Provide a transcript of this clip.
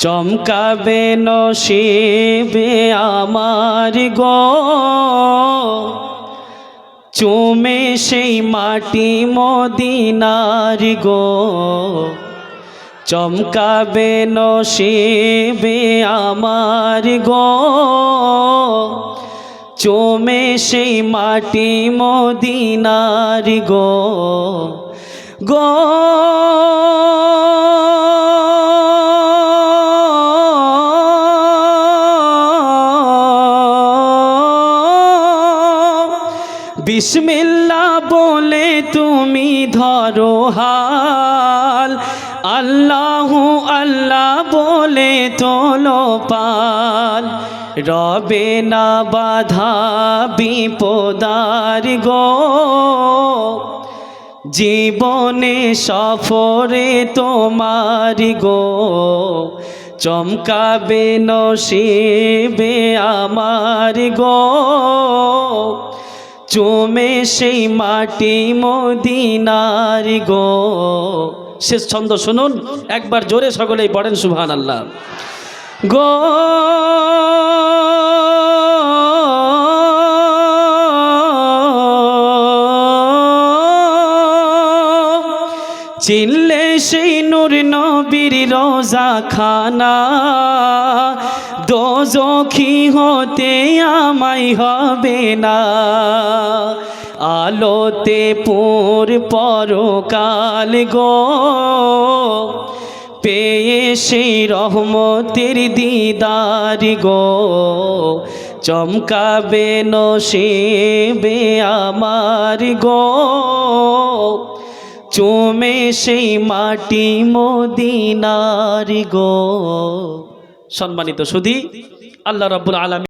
চমকাবে নসিবে আমার গো। চুমে সেই মাটি মদিনার গো। চমকাবে নসিবে আমার গো। চুমে সেই মাটি মদিনার গো। গো বিসমিল্লা বলে তুমি ধরো হাল। আল্লাহু আল্লাহ বলে তোলো পাল। রবে না বাধা বিপদার গো। জীবনে সফরে তোমার গো। চমকাবে নসিবে আমার গো। চুমে সেই মাটি মদিনার গো। শেষ ছন্দ শুনুন, একবার জোরে সকলেই পড়েন সুবহান আল্লাহ গো চিনলে সেই নূর নবীর রোজা খানা দোজখি হতে আমাই হবে না। আলোতে পুর পরকাল গো। পেয়ে সেই রহমতের দিদার গো। চমকাবে নসিবে আমার গো। চুমে সেই মাটি মদিনার গো। সম্মানিত সুধী আল্লাহ রাব্বুল আলামিন